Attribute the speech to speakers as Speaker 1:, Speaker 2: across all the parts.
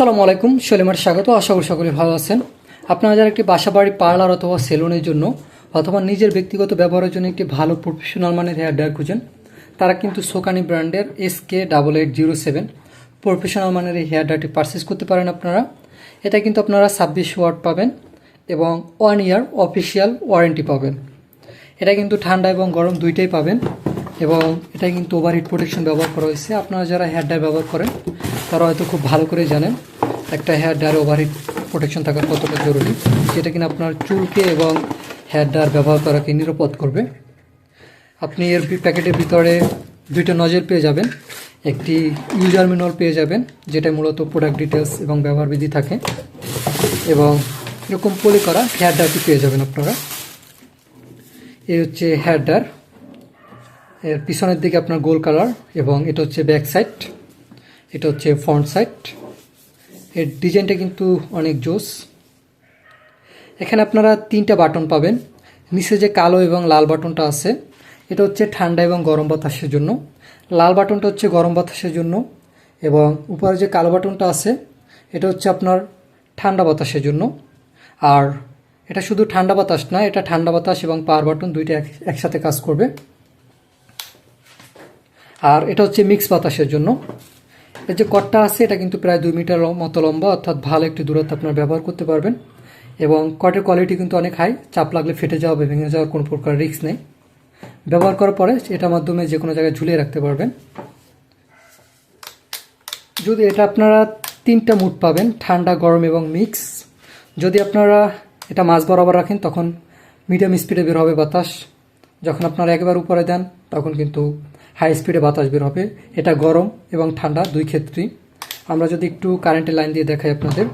Speaker 1: আসসালামু আলাইকুম সলিমার স্বাগত, আশা করি সকলে ভালো আছেন। আপনারা যারা একটি বাসা বাড়ি পার্লার অথবা সেলুনের জন্য অথবা নিজের ব্যক্তিগত ব্যবহারের জন্য একটি ভালো প্রফেশনাল মানের হেয়ার ড্রায়ার খুঁজেন, তারা কিন্তু সোকানি ব্র্যান্ডের S K double eight zero seven professional মানের এই হেয়ার ড্রায়ারটি পারচেস করতে পারেন আপনারা। এটা কিন্তু আপনারা ছাব্বিশ ওয়াট পাবেন এবং ওয়ান ইয়ার অফিসিয়াল ওয়ারেন্টি পাবেন। এটা কিন্তু ঠান্ডা এবং গরম দুইটাই পাবেন এবং এটা কিন্তু ওভারহিট প্রোটেকশন ব্যবহার করা হয়েছে। আপনারা যারা হেয়ার ড্রায়ার ব্যবহার করেন তারা হয়তো খুব ভালো করে জানেন, একটা হেয়ার ড্রায়ার ওভারহিট প্রোটেকশন থাকা কতটা জরুরি যেটা কিনা আপনার চুলকে এবং হেয়ার ড্রায়ার ব্যবহার করাকে নিরাপদ করবে। আপনি এর প্যাকেটের ভিতরে দুইটা নজর পেয়ে যাবেন, একটি ইউজার ম্যানুয়াল পেয়ে যাবেন যেটা মূলত প্রোডাক্ট ডিটেলস এবং ব্যবহার বিধি থাকে, এবং এরকম পলি করা হেয়ার ড্রায়ারটি পেয়ে যাবেন আপনারা। এই হচ্ছে হেয়ার ড্রায়ার এর পিছনের দিকে আপনার গোল কালার এবং এটা হচ্ছে ব্যাক সাইড এটা হচ্ছে ফ্রন্ট সাইড এর ডিজাইনটা কিন্তু অনেক জোস। এখানে আপনারা তিনটা বাটন পাবেন। নিচে যে কালো এবং লাল বাটনটা আছে, এটা হচ্ছে ঠান্ডা এবং গরম বাতাসের জন্য। লাল বাটনটা হচ্ছে গরম বাতাসের জন্য এবং উপরে যে কালো বাটনটা আছে, এটা হচ্ছে আপনার ঠান্ডা বাতাসের জন্য। আর এটা শুধু ঠান্ডা বাতাস না, এটা ঠান্ডা বাতাস এবং পাওয়ার বাটন দুইটা এক- একসাথে কাজ করবে। আর এটা হচ্ছে মিক্স বাতাসের জন্য। এর যে কটটা আছে, এটা কিন্তু প্রায় দুই মিটার মতো লম্বা, অর্থাৎ ভালো একটি দূরত্ব আপনার ব্যবহার করতে পারবেন। এবং কটের কোয়ালিটি কিন্তু অনেক হাই চাপ লাগলে ফেটে যাওয়া ভেঙে যাওয়ার কোনো প্রকার রিস্ক নেই। ব্যবহার করার পরে এটার মাধ্যমে যে কোনো জায়গায় ঝুলিয়ে রাখতে পারবেন। যদি এটা আপনারা তিনটা মুড পাবেন, ঠান্ডা, গরম এবং মিক্স যদি আপনারা এটা মাছ বরাবর রাখেন, তখন মিডিয়াম স্পিডে বের হবে বাতাস। যখন আপনারা একবার উপরে দেন, তখন কিন্তু হাই স্পিডে বাতাস বের হবে। এটা গরম এবং ঠান্ডা দুই ক্ষেত্রেই। আমরা যদি একটু কারেন্টের লাইন দিয়ে দেখাই আপনাদের।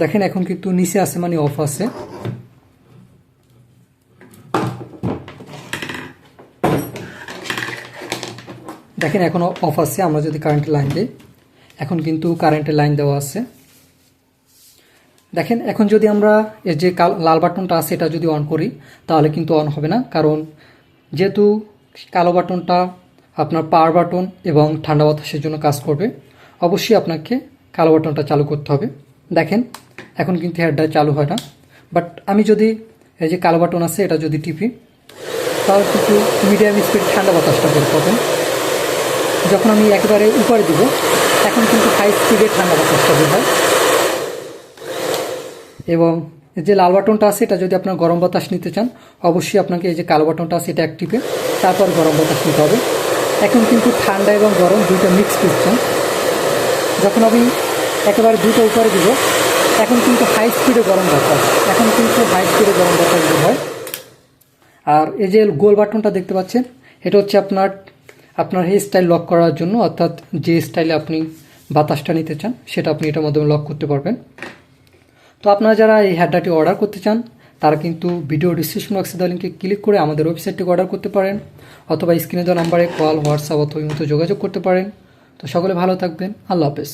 Speaker 1: দেখেন এখন কিন্তু নিচে আছে মানে অফ আছে। দেখেন এখন অফ আছে, আমরা যদি কারেন্টের লাইন দিই। এখন কিন্তু কারেন্টের লাইন দেওয়া আছে। দেখেন এখন যদি আমরা এর যে লাল বাটনটা আছে, এটা যদি অন করি, তাহলে কিন্তু অন হবে না। কারণ যেহেতু কালো বাটনটা আপনার পাওয়ার বাটন এবং ঠান্ডা বাতাসের জন্য কাজ করবে। অবশ্যই আপনাকে কালো বাটনটা চালু করতে হবে। দেখেন, এখন কিন্তু হেয়ারটা চালু হয় না। বাট আমি যদি এই যে কালো বাটন আছে, এটা যদি টিপি, তাহলে কিন্তু মিডিয়াম স্পিড ঠান্ডা বাতাসটা বের পাবেন যখন আমি একেবারে উপরে দিব, এখন কিন্তু হাই স্পিডে ঠান্ডা বাতাসটা বের হয়। এবং যে লাল বাটনটা আছে, এটা যদি আপনার গরম বাতাস নিতে চান, অবশ্যই আপনাকে এই যে কালো বাটনটা আছে, এটা অ্যাক্টিভে তারপর গরম বাতাস নিতে হবে। এখন কিন্তু ঠান্ডা এবং গরম দুইটা মিক্স করছেন। যখন আমি একেবারে দুটো উপরে দিব, এখন কিন্তু হাই স্পিডে গরম বাতাস এখন কিন্তু হাই স্পিডে গরম বাতাস বের হয়। আর এই যে গোল বাটনটা দেখতে পাচ্ছেন, এটা হচ্ছে আপনার আপনার হেয়ার স্টাইল লক করার জন্য, অর্থাৎ যে স্টাইলে আপনি বাতাসটা নিতে চান, সেটা আপনি এটার মাধ্যমে লক করতে পারবেন। তো আপনারা যারা এই হেডারটি অর্ডার করতে চান, তারা কিন্তু ভিডিও ডিসক্রিপশন বক্সে দেওয়া লিঙ্কে ক্লিক করে আমাদের ওয়েবসাইটটি অর্ডার করতে পারেন, অথবা স্ক্রিনে দেওয়া নাম্বারে কল হোয়াটসঅ্যাপ অথবা যোগাযোগ করতে পারেন। তো সকলে ভালো থাকবেন, আল্লাহ হাফেজ।